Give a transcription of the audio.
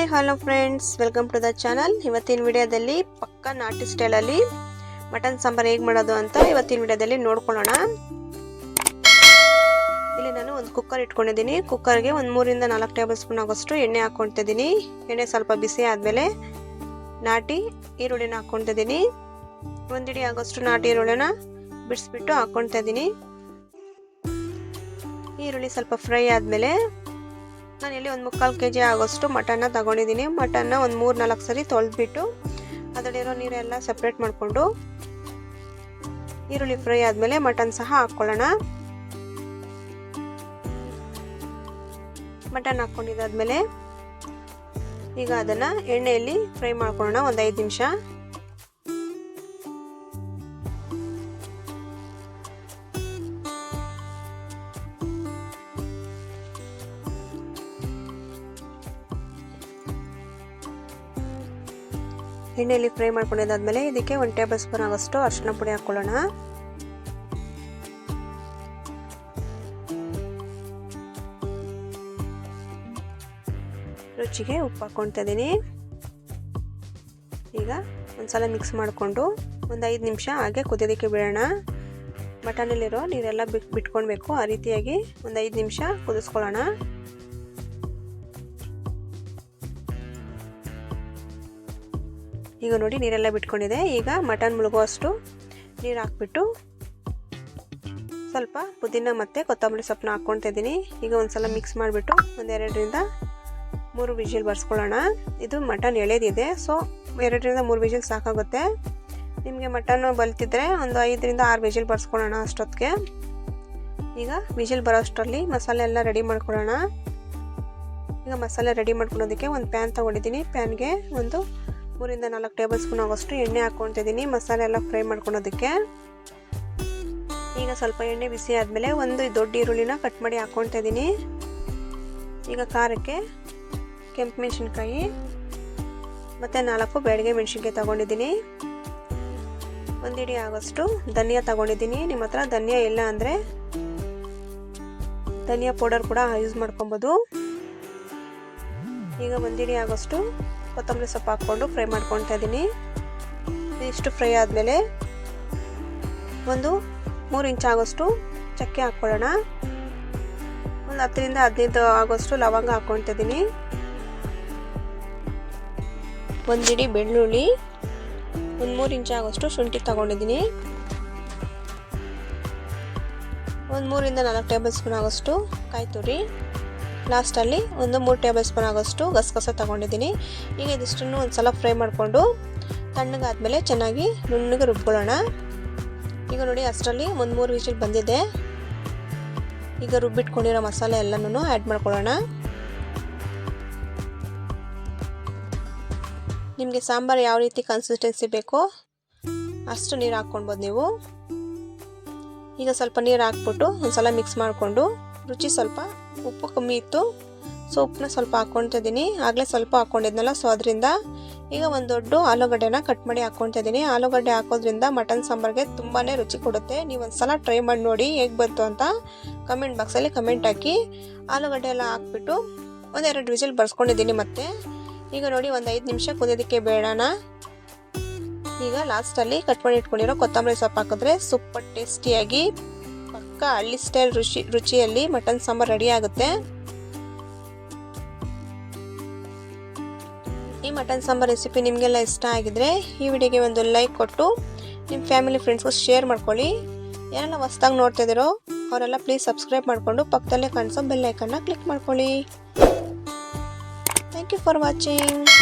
Hi hello friends welcome to the channel ಇವತ್ತಿನ ವಿಡಿಯೋದಲ್ಲಿ ಪಕ್ಕ ನಾಟಿ ಸ್ಟೈಲಲ್ಲಿ ಮಟನ್ ಸಾಂಬಾರ್ ಹೇಗೆ ಮಾಡೋದು ಅಂತ ಇವತ್ತಿನ ವಿಡಿಯೋದಲ್ಲಿ ನೋಡ್ಕೊಳ್ಳೋಣ. ಇಲ್ಲಿ ನಾನು ಒಂದು ಕುಕ್ಕರ್ ಇಟ್ಕೊಂಡಿದ್ದೀನಿ. ಕುಕ್ಕರ್ಗೆ ಒಂದು ಮೂರಿಂದ ನಾಲ್ಕು ಟೇಬಲ್ ಸ್ಪೂನ್ ಆಗೋಷ್ಟು ಎಣ್ಣೆ ಹಾಕ್ಕೊಳ್ತಿದ್ದೀನಿ ಎಣ್ಣೆ ಸ್ವಲ್ಪ ಬಿಸಿ ಆದಮೇಲೆ ನಾಟಿ ಈರುಳ್ಳಿನ ಹಾಕ್ಕೊಳ್ತಿದ್ದೀನಿ ಒಂದಿಡಿ ಆಗೋಷ್ಟು ನಾಟಿ ಈರುಳ್ಳಿನ ಬಿಡಿಸ್ಬಿಟ್ಟು ಹಾಕ್ಕೊಳ್ತಾ ಇದ್ದೀನಿ. ಈರುಳ್ಳಿ ಸ್ವಲ್ಪ ಫ್ರೈ ಆದಮೇಲೆ ನಾನು ಇಲ್ಲಿ ಒಂದು ಮುಕ್ಕಾಲು ಕೆ ಜಿ ಆಗೋಷ್ಟು ಮಟನ್ನ ತಗೊಂಡಿದ್ದೀನಿ. ಮಟನ್ನ ಒಂದು ಮೂರು ನಾಲ್ಕು ಸರಿ ತೊಳೆದ್ಬಿಟ್ಟು ಅದರಲ್ಲಿರೋ ನೀರೆಲ್ಲ ಸಪ್ರೇಟ್ ಮಾಡಿಕೊಂಡು ಈರುಳ್ಳಿ ಫ್ರೈ ಆದಮೇಲೆ ಮಟನ್ ಸಹ ಹಾಕ್ಕೊಳ್ಳೋಣ. ಮಟನ್ ಹಾಕ್ಕೊಂಡಿದ್ದಾದ್ಮೇಲೆ ಈಗ ಅದನ್ನು ಎಣ್ಣೆಯಲ್ಲಿ ಫ್ರೈ ಮಾಡ್ಕೊಳ್ಳೋಣ ಒಂದು ಐದು ನಿಮಿಷ. ಎಣ್ಣೆಯಲ್ಲಿ ಫ್ರೈ ಮಾಡ್ಕೊಂಡಿದ್ದಾದ್ಮೇಲೆ ಇದಕ್ಕೆ ಒಂದು ಟೇಬಲ್ ಸ್ಪೂನ್ ಆಗೋಷ್ಟು ಅರಿಶಿನ ಪುಡಿ ಹಾಕ್ಕೊಳ್ಳೋಣ. ರುಚಿಗೆ ಉಪ್ಪು ಹಾಕ್ಕೊಳ್ತಾ ಇದ್ದೀನಿ. ಈಗ ಒಂದ್ಸಲ ಮಿಕ್ಸ್ ಮಾಡಿಕೊಂಡು ಒಂದು ಐದು ನಿಮಿಷ ಹಾಗೆ ಕುದಿಯೋದಕ್ಕೆ ಬಿಡೋಣ. ಮಟನಲ್ಲಿರೋ ನೀರೆಲ್ಲ ಬಿಟ್, ಬಿಟ್ಕೊಳ್ಬೇಕು. ಆ ರೀತಿಯಾಗಿ ಒಂದು ಐದು ನಿಮಿಷ ಕುದಿಸ್ಕೊಳ್ಳೋಣ. ಈಗ ನೋಡಿ ನೀರೆಲ್ಲ ಬಿಟ್ಕೊಂಡಿದೆ. ಈಗ ಮಟನ್ ಮುಳುಗುವಷ್ಟು ನೀರು ಹಾಕ್ಬಿಟ್ಟು ಸ್ವಲ್ಪ ಪುದೀನ ಮತ್ತು ಕೊತ್ತಂಬರಿ ಸೊಪ್ಪನ್ನ ಹಾಕ್ಕೊಳ್ತಿದ್ದೀನಿ ಈಗ ಒಂದು ಸಲ ಮಿಕ್ಸ್ ಮಾಡಿಬಿಟ್ಟು ಒಂದೆರಡರಿಂದ ಮೂರು ವಿಜಿಲ್ ಬರ್ಸ್ಕೊಳ್ಳೋಣ. ಇದು ಮಟನ್ ಎಳೆದಿದೆ. ಸೊ ಎರಡರಿಂದ ಮೂರು ವಿಜಿಲ್ ಸಾಕಾಗುತ್ತೆ. ನಿಮಗೆ ಮಟನ್ ಬಲ್ತಿದ್ರೆ ಒಂದು ಐದರಿಂದ ಆರು ವಿಜಿಲ್ ಬರ್ಸ್ಕೊಳ್ಳೋಣ ಅಷ್ಟೊತ್ತಿಗೆ. ಈಗ ವಿಜಿಲ್ ಬರೋಷ್ಟರಲ್ಲಿ ಮಸಾಲೆ ಎಲ್ಲ ರೆಡಿ ಮಾಡ್ಕೊಳ್ಳೋಣ. ಈಗ ಮಸಾಲೆ ರೆಡಿ ಮಾಡ್ಕೊಳ್ಳೋದಕ್ಕೆ ಒಂದು ಪ್ಯಾನ್ ತೊಗೊಂಡಿದ್ದೀನಿ. ಪ್ಯಾನ್ಗೆ ಒಂದು ಮೂರಿಂದ ನಾಲ್ಕು ಟೇಬಲ್ ಸ್ಪೂನ್ ಆಗೋಷ್ಟು ಎಣ್ಣೆ ಹಾಕ್ಕೊತಿದ್ದೀನಿ ಮಸಾಲೆ ಎಲ್ಲ ಫ್ರೈ ಮಾಡ್ಕೊಳೋದಕ್ಕೆ. ಈಗ ಸ್ವಲ್ಪ ಎಣ್ಣೆ ಬಿಸಿ ಆದಮೇಲೆ ಒಂದು ದೊಡ್ಡ ಈರುಳ್ಳಿನ ಕಟ್ ಮಾಡಿ ಹಾಕ್ಕೊಳ್ತಾ ಈಗ ಖಾರಕ್ಕೆ ಕೆಂಪು ಮೆಣಸಿನ್ಕಾಯಿ ಮತ್ತು ನಾಲ್ಕು ಬೆಳಗ್ಗೆ ಮೆಣಸಿನ್ಕಾಯಿ ತೊಗೊಂಡಿದ್ದೀನಿ. ಒಂದಿಡಿ ಆಗೋಷ್ಟು ಧನಿಯಾ ತೊಗೊಂಡಿದ್ದೀನಿ. ನಿಮ್ಮ ಹತ್ರ ಧನಿಯಾ ಇಲ್ಲ ಅಂದರೆ ಧನಿಯಾ ಪೌಡರ್ ಕೂಡ ಯೂಸ್ ಮಾಡ್ಕೊಬೋದು. ಈಗ ಒಂದಿಡಿ ಆಗೋಷ್ಟು ಕೊತ್ತಂಬರಿ ಸೊಪ್ಪು ಹಾಕ್ಕೊಂಡು ಫ್ರೈ ಮಾಡ್ಕೊತಾ ಇದ್ದೀನಿ. ಇಷ್ಟು ಫ್ರೈ ಆದಮೇಲೆ ಒಂದು ಮೂರು ಇಂಚ್ ಆಗೋಷ್ಟು ಚಕ್ಕೆ ಹಾಕ್ಕೊಳ್ಳೋಣ. ಒಂದು ಹತ್ತರಿಂದ ಹದಿನೈದು ಆಗೋಷ್ಟು ಲವಂಗ ಹಾಕ್ಕೊಳ್ತಾ ಇದ್ದೀನಿ. ಒಂದಿಡಿ ಬೆಳ್ಳುಳ್ಳಿ, ಒಂದು ಮೂರು ಇಂಚ್ ಆಗೋಷ್ಟು ಶುಂಠಿ ತಗೊಂಡಿದ್ದೀನಿ. ಒಂದು ಮೂರಿಂದ ನಾಲ್ಕು ಟೇಬಲ್ ಸ್ಪೂನ್ ಆಗೋಷ್ಟು ಕಾಯಿ ತುರಿ. ಲಾಸ್ಟಲ್ಲಿ ಒಂದು ಮೂರು ಟೇಬಲ್ ಸ್ಪೂನ್ ಆಗೋಷ್ಟು ಗಸಗಸೆ ತೊಗೊಂಡಿದ್ದೀನಿ. ಈಗ ಇದಿಷ್ಟನ್ನು ಒಂದು ಸಲ ಫ್ರೈ ಮಾಡಿಕೊಂಡು ತಣ್ಣಗಾದಮೇಲೆ ಚೆನ್ನಾಗಿ ನುಣ್ಣಗೆ ರುಬ್ಕೊಳ್ಳೋಣ. ಈಗ ನೋಡಿ ಅಷ್ಟರಲ್ಲಿ ಒಂದು ಮೂರು ವಿಷಲ್ ಬಂದಿದೆ. ಈಗ ರುಬ್ಬಿಟ್ಕೊಂಡಿರೋ ಮಸಾಲೆ ಎಲ್ಲನೂ ಆ್ಯಡ್ ಮಾಡ್ಕೊಳ್ಳೋಣ. ನಿಮಗೆ ಸಾಂಬಾರು ಯಾವ ರೀತಿ ಕನ್ಸಿಸ್ಟೆನ್ಸಿ ಬೇಕೋ ಅಷ್ಟು ನೀರು ಹಾಕ್ಕೊಳ್ಬೋದು ನೀವು. ಈಗ ಸ್ವಲ್ಪ ನೀರು ಹಾಕ್ಬಿಟ್ಟು ಒಂದು ಸಲ ಮಿಕ್ಸ್ ಮಾಡಿಕೊಂಡು ರುಚಿ ಸ್ವಲ್ಪ ಉಪ್ಪು ಕಮ್ಮಿ ಇತ್ತು. ಸೊ ಉಪ್ಪನ್ನ ಸ್ವಲ್ಪ ಹಾಕ್ಕೊಳ್ತಿದ್ದೀನಿ ಆಗಲೇ ಸ್ವಲ್ಪ ಹಾಕ್ಕೊಂಡಿದ್ನಲ್ಲ, ಸೊ ಅದರಿಂದ ಈಗ ಒಂದು ದೊಡ್ಡ ಆಲೂಗಡ್ಡೆನ ಕಟ್ ಮಾಡಿ ಹಾಕ್ಕೊಳ್ತಿದ್ದೀನಿ ಆಲೂಗಡ್ಡೆ ಹಾಕೋದ್ರಿಂದ ಮಟನ್ ಸಾಂಬಾರ್ಗೆ ತುಂಬಾ ರುಚಿ ಕೊಡುತ್ತೆ. ನೀವು ಒಂದು ಸಲ ಟ್ರೈ ಮಾಡಿ ನೋಡಿ ಹೇಗೆ ಬಂತು ಅಂತ ಕಮೆಂಟ್ ಬಾಕ್ಸಲ್ಲಿ ಕಮೆಂಟ್ ಹಾಕಿ. ಆಲೂಗಡ್ಡೆ ಎಲ್ಲ ಹಾಕ್ಬಿಟ್ಟು ಒಂದೆರಡು ವಿಸಿಲ್ ಬರ್ಸ್ಕೊಂಡಿದ್ದೀನಿ ಮತ್ತೆ. ಈಗ ನೋಡಿ ಒಂದು ಐದು ನಿಮಿಷ ಕುದಿಯೋದಕ್ಕೆ ಬೇಡಣ ಈಗ ಲಾಸ್ಟಲ್ಲಿ ಕಟ್ ಮಾಡಿ ಇಟ್ಕೊಂಡಿರೋ ಕೊತ್ತಂಬರಿ ಸೊಪ್ಪು ಹಾಕಿದ್ರೆ ಸೂಪರ್ ಟೇಸ್ಟಿಯಾಗಿ ಪಕ್ಕ ಹಳ್ಳಿ ಸ್ಟೈಲ್ ರುಚಿ ರುಚಿಯಲ್ಲಿ ಮಟನ್ ಸಾಂಬಾರ್ ರೆಡಿ ಆಗುತ್ತೆ. ಈ ಮಟನ್ ಸಾಂಬಾರ್ ರೆಸಿಪಿ ನಿಮಗೆಲ್ಲ ಇಷ್ಟ ಆಗಿದ್ರೆ ಈ ವಿಡಿಯೋಗೆ ಒಂದು ಲೈಕ್ ಕೊಟ್ಟು ನಿಮ್ಮ ಫ್ಯಾಮಿಲಿ ಫ್ರೆಂಡ್ಸ್ಗೂ ಶೇರ್ ಮಾಡ್ಕೊಳ್ಳಿ. ಯಾರೆಲ್ಲ ಹೊಸ್ದಾಗಿ ನೋಡ್ತಾ ಅವರೆಲ್ಲ ಪ್ಲೀಸ್ ಸಬ್ಸ್ಕ್ರೈಬ್ ಮಾಡಿಕೊಂಡು ಪಕ್ಕದಲ್ಲೇ ಕಾಣಿಸೋ ಬೆಲ್ಲೈಕನ್ನ ಕ್ಲಿಕ್ ಮಾಡ್ಕೊಳ್ಳಿ. Thank you for watching